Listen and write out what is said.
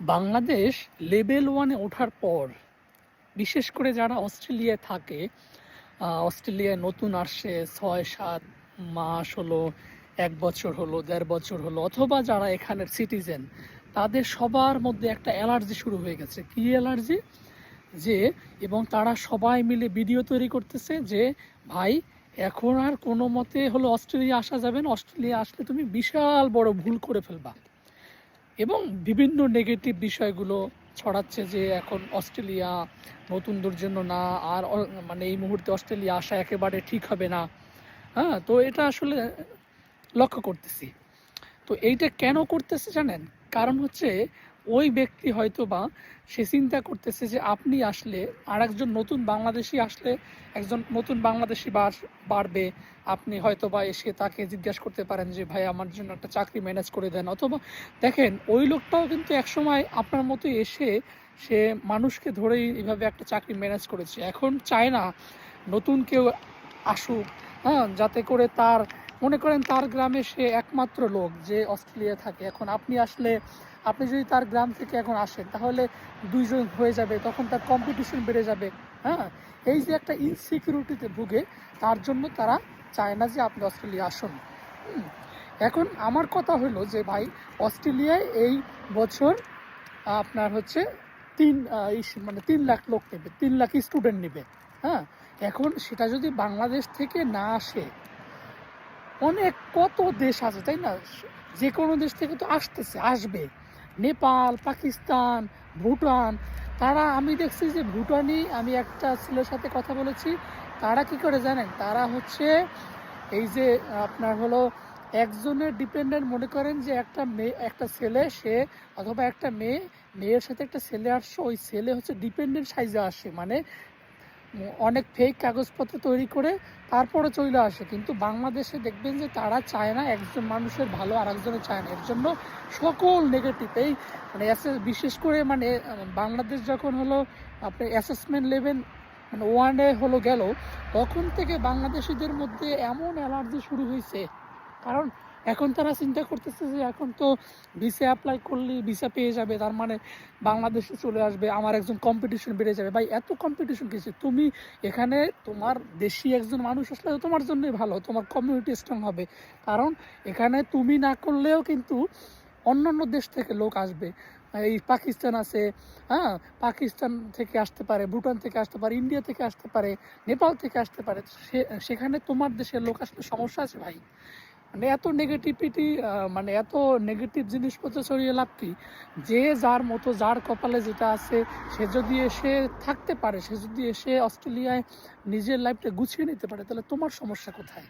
Bangladesh level ওয়ানে ওঠার পর, বিশেষ করে যারা অস্ট্রেলিয়ায় থাকে অস্ট্রেলিয়ায় নতুন আসছে, ছয়, সাত মাস হলো, এক বছর হলো, দেড় বছর হলো, অথবা যারা এখানের সিটিজেন তাদের সবার মধ্যে একটা অ্যালার্জি শুরু হয়ে গেছে। কি অ্যালার্জি? যে, এবং তারা সবাই মিলে ভিডিও তৈরি করতেছে যে, ভাই, এখন আর কোনো মতে হলো অস্ট্রেলিয়া আসা যাবে না। অস্ট্রেলিয়া আসলে তুমি বিশাল বড় ভুল করে ফেলবা। এবং বিভিন্ন নেগেটিভ বিষয়গুলো ছড়াচ্ছে যে এখন অস্ট্রেলিয়া নতুনদের জন্য না, আর মানে এই মুহূর্তে অস্ট্রেলিয়া আসা একেবারে ঠিক হবে না। হ্যাঁ তো এটা আসলে লক্ষ্য করতেছি। তো এইটা কেন করতেছে জানেন? কারণ হচ্ছে ওই ব্যক্তি হয়তো বা সে চিন্তা করতেছে যে আপনি আসলে আর একজন নতুন বাংলাদেশি আসলে একজন নতুন বাংলাদেশি বাস বাড়বে। আপনি হয়তো বা এসে তাকে জিজ্ঞাসা করতে পারেন যে, ভাই, আমার জন্য একটা চাকরি ম্যানেজ করে দেন। অথবা দেখেন, ওই লোকটাও কিন্তু একসময় আপনার মতো এসে সে মানুষকে ধরেই এভাবে একটা চাকরি ম্যানেজ করেছে। এখন চায় না নতুন কেউ আসুক হ্যাঁ যাতে করে তার মনে করেন তার গ্রামে সে একমাত্র লোক যে অস্ট্রেলিয়া থাকে। এখন আপনি আসলে, আপনি যদি তার গ্রাম থেকে এখন আসেন, তাহলে দুইজন হয়ে যাবে, তখন তার কম্পিটিশন বেড়ে যাবে। হ্যাঁ? এই যে একটা ইনসিকিউরিটিতে ভুগে, তার জন্য তারা চায় না যে আপনি অস্ট্রেলিয়া আসুন। এখন আমার কথা হলো যে ভাই, অস্ট্রেলিয়ায় এই বছর আপনার হচ্ছে তিন মানে তিন লাখ লোক নেবে, তিন লাখ স্টুডেন্ট নেবে। হ্যাঁ? এখন সেটা যদি বাংলাদেশ থেকে না আসে অনেক কত দেশ আছে, তাই না? যে কোনো দেশ থেকে তো আসতেছে, আসবে। নেপাল, পাকিস্তান, ভুটান, তারা, আমি দেখছি যে ভুটানি, আমি একটা ছেলের সাথে কথা বলেছি, তারা কি করে জানেন? তারা হচ্ছে এই যে আপনার হলো একজনের ডিপেন্ডেন্ট মনে করেন যে একটা মেয়ে, একটা ছেলে, সে অথবা একটা মেয়ে, মেয়ের সাথে একটা ছেলে আসছে, ওই ছেলে হচ্ছে ডিপেন্ডেন্ট সাইজে আসে। মানে অনেক ফেক কাগজপত্র তৈরি করে তারপরে চলে আসে। কিন্তু বাংলাদেশে দেখবেন যে তারা চায় না একজন মানুষের ভালো আর একজনের চায় না। এর জন্য সকল নেগেটিভ এই মানে বিশেষ করে মানে বাংলাদেশ যখন হলো আপনার অ্যাসেসমেন্ট লেভেল মানে ওয়ানে হলো গেল, তখন থেকে বাংলাদেশিদের মধ্যে এমন অ্যালার্জি শুরু হয়েছে। কারণ এখন তারা চিন্তা করতেছে যে এখন তো ভিসা অ্যাপ্লাই করলে ভিসা পেয়ে যাবে, তার মানে বাংলাদেশে চলে আসবে, আমার একজন কম্পিটিশন বেড়ে যাবে। ভাই, এত কম্পিটিশন কিছু তুমি এখানে তোমার দেশি একজন মানুষ আসলে তোমার জন্যই ভালো, তোমার কমিউনিটি স্ট্রং হবে। কারণ এখানে তুমি না করলেও কিন্তু অন্যান্য দেশ থেকে লোক আসবে। এই পাকিস্তান আছে হ্যাঁ? পাকিস্তান থেকে আসতে পারে, ভুটান থেকে আসতে পারে, ইন্ডিয়া থেকে আসতে পারে, নেপাল থেকে আসতে পারে সেখানে তোমার দেশের লোক আসলে সমস্যা আছে ভাই। মানে এত নেগেটিভিটি মানে এত নেগেটিভ জিনিসপত্র ছড়িয়ে লাভ কি? যে যার মতো, যার কপালে যেটা আছে, সে যদি এসে থাকতে পারে, সে যদি এসে অস্ট্রেলিয়ায় নিজের লাইফটা গুছিয়ে নিতে পারে, তাহলে তোমার সমস্যা কোথায়?